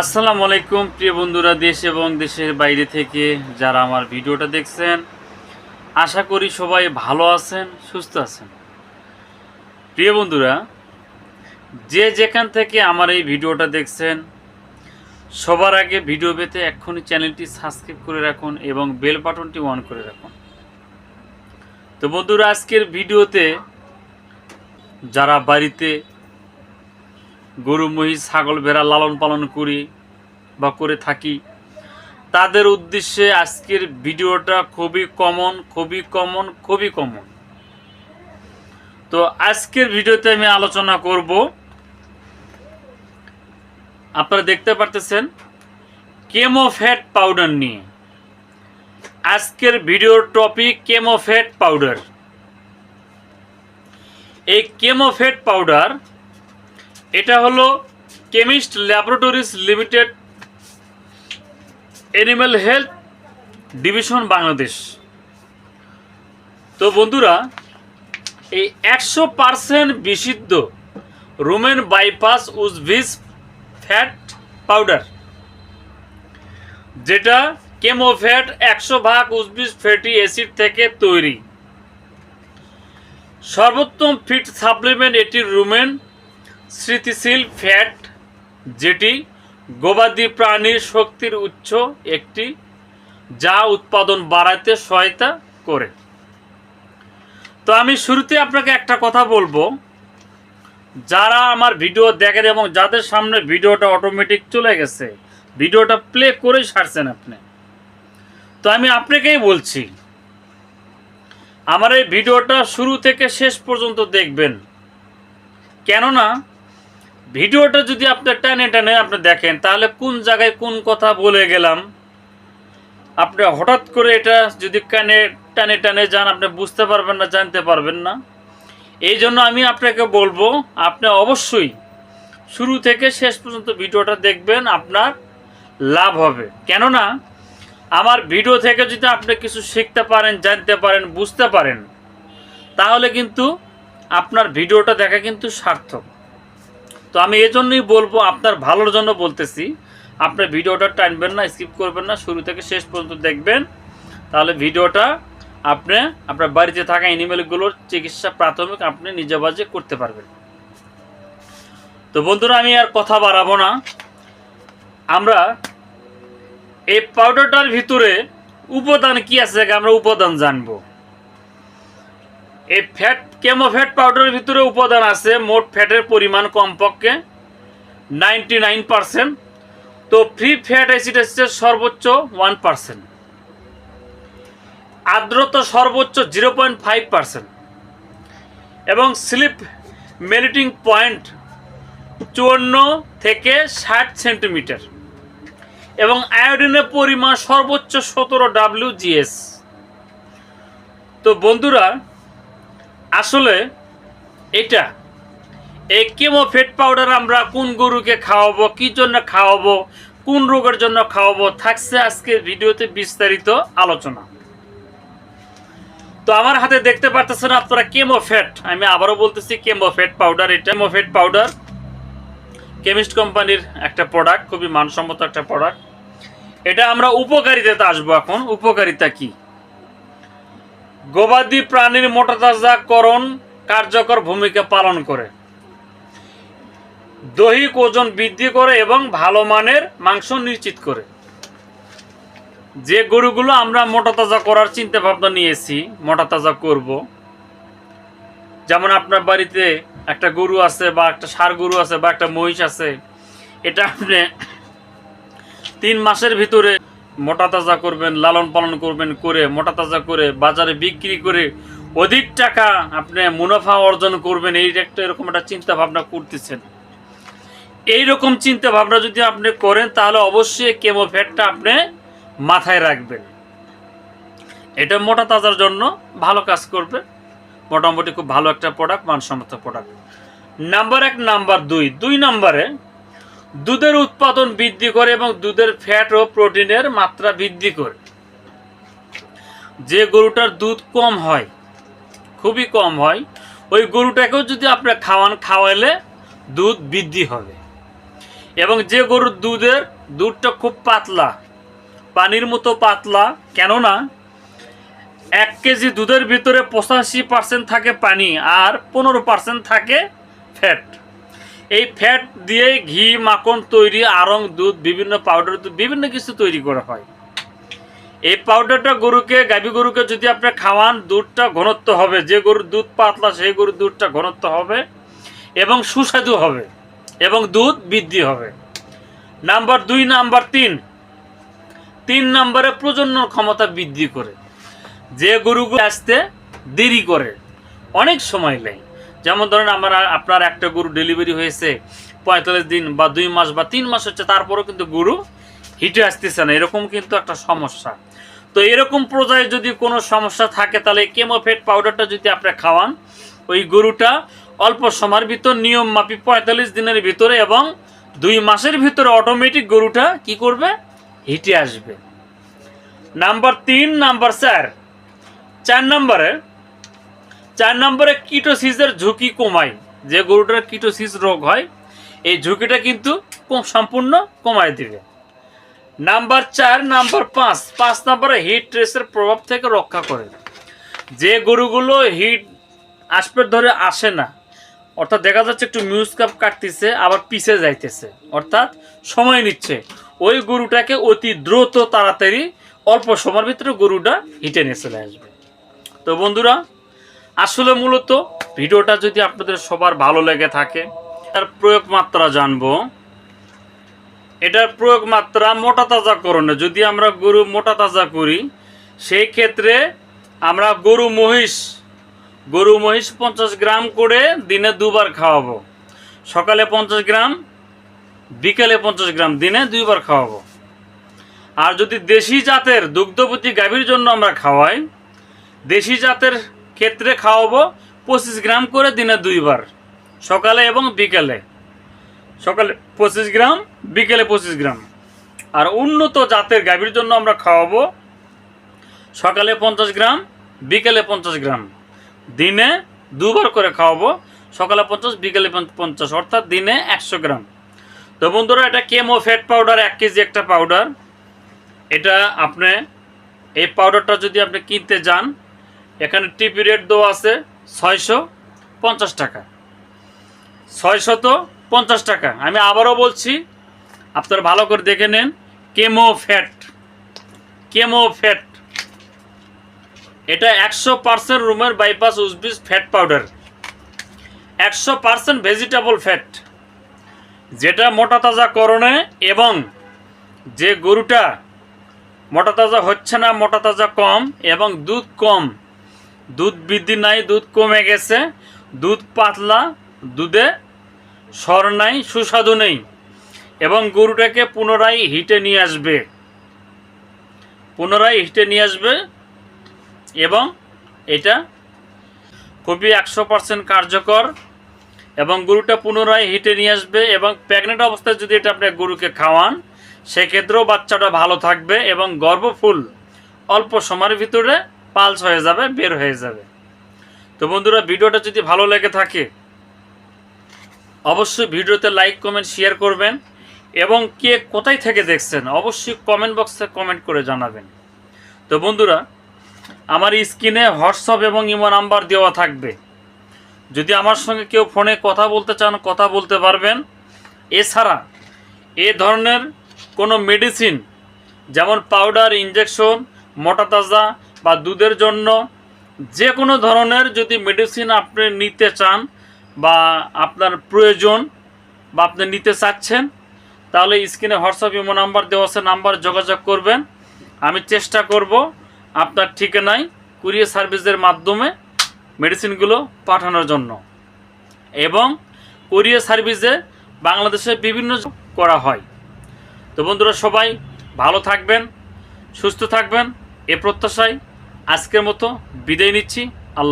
আসসালামু আলাইকুম, প্রিয় বন্ধুরা, দেশ এবং দেশের বাইরে থেকে যারা আমার ভিডিওটা দেখছেন, আশা করি সবাই ভালো আছেন, সুস্থ আছেন। প্রিয় বন্ধুরা, যে যেখান থেকে আমার এই ভিডিওটা দেখছেন, সবার আগে ভিডিও পেতে এক্ষুনি চ্যানেলটি সাবস্ক্রাইব করে রাখুন এবং বেল বাটনটি অন করে রাখুন। তো বন্ধুরা, আজকের ভিডিওতে যারা বাড়িতে গরু, মহিষ, ছাগল ভেড়া লালন পালন করি বা করে থাকি। তাদের উদ্দেশ্যে আজকের ভিডিওটা খুবই কমন খুবই কমন খুবই কমন তো আজকের ভিডিওতে আমি আলোচনা করব, আপনারা দেখতে পারতেছেন কেমোফ্যাট পাউডার নিয়ে। আজকের ভিডিওর টপিক কেমোফ্যাট পাউডার এই কেমোফ্যাট পাউডার এটা হলো Chemist Laboratories Limited animal health division Bangladesh. তো বন্ধুরা, এই একশো পারসেন্ট বিশুদ্ধ রোমেন বাইপাস উজভিস ফ্যাট পাউডার, যেটা কেমোফ্যাট একশো ভাগ উজভিস ফ্যাটি অ্যাসিড থেকে তৈরি। সর্বোত্তম ফিট সাপ্লিমেন্ট এটি রুমেন স্মৃতিশীল ফ্যাট যেটি গবাদি প্রাণীর শক্তির উৎস একটি, যা উৎপাদন বাড়াতে সহায়তা করে। তো আমি শুরুতে আপনাকে একটা কথা বলব। যারা আমার ভিডিও দেখেন এবং যাদের সামনে ভিডিওটা অটোমেটিক চলে গেছে, ভিডিওটা প্লে করেই সারছেন আপনি। তো আমি আপনাকেই বলছি, আমার এই ভিডিওটা শুরু থেকে শেষ পর্যন্ত দেখবেন। কেননা ভিডিওটা যদি আপনার টানে টানে আপনি দেখেন, তাহলে কোন জায়গায় কোন কথা বলে গেলাম? আপনি হঠাৎ করে এটা যদি কানে টানে টানে যান, আপনি বুঝতে পারবেন না, জানতে পারবেন না। এই জন্য আমি আপনাকে বলব, আপনি অবশ্যই শুরু থেকে শেষ পর্যন্ত ভিডিওটা দেখবেন, আপনার লাভ হবে। কেননা, আমার ভিডিও থেকে যদি আপনি কিছু শিখতে পারেন, জানতে পারেন, বুঝতে পারেন, তাহলে কিন্তু আপনার ভিডিওটা দেখা কিন্তু সার্থক। তো আমি এজন্যই বলব, আপনার ভালোর জন্য বলতেছি। আপনার ভিডিওটা টানবেন না স্কিপ করবেন না, শুরু থেকে শেষ পর্যন্ত দেখবেন। তাহলে ভিডিওটা আপনি, আপনার বাড়িতে থাকা অ্যানিমেলগুলোর চিকিৎসা প্রাথমিক আপনি নিজে বাজে করতে পারবেন। তো বন্ধুরা, আমি আর কথা বাড়াবো না। আমরা এই পাউডারটার ভিতরে উপাদান কি আছে আমরা উপাদান জানব। এই ফ্যাট কেমোফ্যাট পাউডারের ভিতরে উপাদান আছে, মোট ফ্যাটের পরিমাণ কমপক্ষে নাইনটি নাইন পার্সেন্ট তো ফ্রি ফ্যাট অ্যাসিড হচ্ছে সর্বোচ্চ ওয়ান পার্সেন্ট আর্দ্রতা সর্বোচ্চ জিরো পয়েন্ট ফাইভ পার্সেন্ট এবং স্লিপ মেলিটিং পয়েন্ট চুয়ান্ন থেকে ষাট সেন্টিমিটার এবং আয়োডিনের পরিমাণ সর্বোচ্চ সতেরো ডাব্লিউ জিএস তো বন্ধুরা আসলে এটা এই কেমোফেট পাউডার আমরা কোন গরুকে খাওয়াবো, কি জন্য খাওয়াবো, কোন রোগের জন্য খাওয়াবো, থাকছে আজকে ভিডিওতে বিস্তারিত আলোচনা। তো আমার হাতে দেখতে পারতেছেন আপনারা কেমোফেট আমি আবারও বলতেছি কেমোফেট পাউডার এটা কেমোফেট পাউডার কেমিস্ট কোম্পানির একটা প্রোডাক্ট খুবই মানসম্মত একটা প্রোডাক্ট এটা আমরা উপকারিতাতে আসব এখন, উপকারিতা কি? গবাদি প্রাণীর মোটাতাজাকরণ কার্যকর ভূমিকা পালন করে। দৈহিক ওজন বৃদ্ধি করে এবং ভালো মানের মাংস নিশ্চিত করে। যে গরুগুলো আমরা মোটা তাজা করার চিন্তা ভাবনা নিয়েছি মোটা তাজা করব। যেমন আপনার বাড়িতে একটা গরু আছে বা একটা সার গরু আছে বা একটা মহিষ আছে, এটা আপনি তিন মাসের ভিতরে মোটা তাজা করবেন, লালন পালন করবেন করে মোটা তাজা করে, বাজারে বিক্রি করে অধিক টাকা আপনি মুনাফা অর্জন করবেন, এই একটা এরকম একটা চিন্তা ভাবনা করতেছেন। এই রকম চিন্তা ভাবনা যদি আপনি করেন, তাহলে অবশ্যই কেমোফ্যাটটা আপনি মাথায় রাখবেন। এটা মোটা তাজার জন্য ভালো কাজ করবে। মোটামুটি খুব ভালো একটা প্রোডাক্ট মানসম্মত প্রোডাক্ট নাম্বার এক, নাম্বার দুই। দুই নাম্বারে দুধের উৎপাদন বৃদ্ধি করে এবং দুধের ফ্যাট ও প্রোটিনের মাত্রা বৃদ্ধি করে। যে গরুটার দুধ কম হয়, খুবই কম হয়, ওই গরুটাকেও যদি আপনি খাওয়ান খাওয়ালে দুধ বৃদ্ধি হবে। এবং যে গরুর দুধের দুধটা খুব পাতলা, পানির মতো পাতলা, কেননা এক কেজি দুধের ভিতরে পঁচাশি পার্সেন্ট থাকে পানি আর পনেরো পার্সেন্ট থাকে ফ্যাট এই ফ্যাট দিয়ে ঘি, মাখন তৈরি, আরং, দুধ, বিভিন্ন পাউডার দুধ, বিভিন্ন কিছু তৈরি করা হয়। এই পাউডারটা গরুকে, গাভী গরুকে যদি আপনি খাওয়ান, দুধটা ঘনত্ব হবে। যে গরুর দুধ পাতলা, সেই গরুর দুধটা ঘনত্ব হবে এবং সুস্বাদু হবে এবং দুধ বৃদ্ধি হবে। নাম্বার দুই, নাম্বার তিন। তিন নম্বরে প্রজনন ক্ষমতা বৃদ্ধি করে। যে গরুগুলো আসতে দেরি করে, অনেক সময় নেয় যেমন ধরেন আমার আপনার একটা গরু ডেলিভারি হয়েছে পঁয়তাল্লিশ দিন বা দুই মাস বা তিন মাস হচ্ছে, তারপরেও কিন্তু গরু হিটে আসতেছে না। এরকম কিন্তু একটা সমস্যা। তো এরকম পর্যায়ে যদি কোনো সমস্যা থাকে, তাহলে কেমোফেট পাউডারটা যদি আপনি খাওয়ান, ওই গরুটা অল্প সময়ের ভিতর নিয়ম মাফিক পঁয়তাল্লিশ দিনের ভিতরে এবং দুই মাসের ভিতরে অটোমেটিক গরুটা কি করবে? হিটে আসবে। নাম্বার তিন, নাম্বার চার। চার নম্বরে চার নম্বরে কিটোসিসের ঝুঁকি কমায়। যে গরুটার কিটোসিস রোগ হয়, এই ঝুঁকিটা কিন্তু সম্পূর্ণ কমায় দিবে। নাম্বার চার, নাম্বার পাঁচ পাঁচ নম্বরে হিট স্ট্রেসের প্রভাব থেকে রক্ষা করে। যে গরুগুলো হিট আসপের ধরে আসে না, অর্থাৎ দেখা যাচ্ছে একটু মিউজ কাপ কাটতেছে, আবার পিছে যাইতেছে, অর্থাৎ সময় নিচ্ছে, ওই গরুটাকে অতি দ্রুত তাড়াতাড়ি অল্প সময়ের ভিতরে গরুটা হিটে নিয়ে চলে আসবে। তো বন্ধুরা আসলে মূলত ভিডিওটা যদি আপনাদের সবার ভালো লেগে থাকে তার প্রয়োগ মাত্রা জানব। এটার প্রয়োগ মাত্রা মোটা তাজা করণে, যদি আমরা গরু মোটা তাজা করি, সেই ক্ষেত্রে আমরা গরু মহিষ গরু মহিষ পঞ্চাশ গ্রাম করে দিনে দুবার খাওয়াবো। সকালে পঞ্চাশ গ্রাম, বিকেলে পঞ্চাশ গ্রাম, দিনে দুইবার খাওয়াবো। আর যদি দেশি জাতের দুগ্ধবতী গাভীর জন্য আমরা খাওয়াই, দেশি জাতের ক্ষেত্রে খাওয়াবো পঁচিশ গ্রাম করে দিনে দুইবার, সকালে এবং বিকেলে। সকালে পঁচিশ গ্রাম, বিকেলে পঁচিশ গ্রাম। আর উন্নত জাতের গাভীর জন্য আমরা খাওয়াবো সকালে পঞ্চাশ গ্রাম, বিকেলে পঞ্চাশ গ্রাম। দিনে দুবার করে খাওয়াবো সকালে পঞ্চাশ, বিকেলে পঞ্চাশ, অর্থাৎ দিনে একশো গ্রাম। তো বন্ধুরা, এটা কেমো ফ্যাট পাউডার, এক কেজি একটা পাউডার। এটা আপনি এই পাউডারটা যদি আপনি কিনতে যান এখানে টিপি রেট দেওয়া আছে ছয়শো পঞ্চাশ টাকা। ছয়শত পঞ্চাশ টাকা। আমি আবারও বলছি, আপনারা ভালো করে দেখে নেন। Chemofat. Chemofat. এটা একশো পার্সেন্ট রুমের বাইপাস উসবিস ফ্যাট পাউডার। একশো পার্সেন্ট ভেজিটেবল ফ্যাট। যেটা মোটা তাজা করণে এবং যে গরুটা মোটা তাজা হচ্ছে না, মোটা তাজা কম এবং দুধ কম দুধ বৃদ্ধি নাই, দুধ কমে গেছে। দুধ পাতলা, দুধে স্বর নাই, সুস্বাদু নেই। এবং গরুটাকে পুনরায় হিটে নিয়ে আসবে। পুনরায় হিটে নিয়ে আসবে এবং এটা খুবই একশো পার্সেন্ট কার্যকর এবং গরুটা পুনরায় হিটে নিয়ে আসবে এবং প্রেগনেন্ট অবস্থায় যদি এটা আপনি গরুকে খাওয়ান, সেক্ষেত্রেও বাচ্চাটা ভালো থাকবে এবং গর্ভফুল অল্প সময়ের ভিতরে পালস হয়ে যাবে, বের হয়ে যাবে। তো বন্ধুরা, ভিডিওটা যদি ভালো লেগে থাকে, অবশ্যই ভিডিওতে লাইক, কমেন্ট, শেয়ার করবেন। এবং কে কোথায় থেকে দেখছেন, অবশ্যই কমেন্ট বক্সে কমেন্ট করে জানাবেন। তো বন্ধুরা, আমার স্ক্রিনে হোয়াটসঅ্যাপ এবং ইমো নাম্বার দেওয়া থাকবে। যদি আমার সঙ্গে কেউ ফোনে কথা বলতে চান, কথা বলতে পারবেন। এছাড়া, এ ধরনের কোনো মেডিসিন যেমন পাউডার ইঞ্জেকশন মোটা তাজা বা দুধের জন্য যে কোনো ধরনের যদি মেডিসিন আপনি নিতে চান বা আপনার প্রয়োজন বা আপনি নিতে চাচ্ছেন, তাহলে স্ক্রিনে হোয়াটসঅ্যাপ ইমো নাম্বার দেওয়া আছে, নাম্বার যোগাযোগ করবেন। আমি চেষ্টা করব আপনার ঠিকানায় কুরিয়ার সার্ভিসের মাধ্যমে মেডিসিনগুলো পাঠানোর জন্য। এবং কুরিয়ার সার্ভিসে বাংলাদেশে বিভিন্ন করা হয়। তো বন্ধুরা সবাই ভালো থাকবেন, সুস্থ থাকবেন, এ প্রত্যাশায় আজকের মতো বিদায় নিচ্ছি। আল্লাহ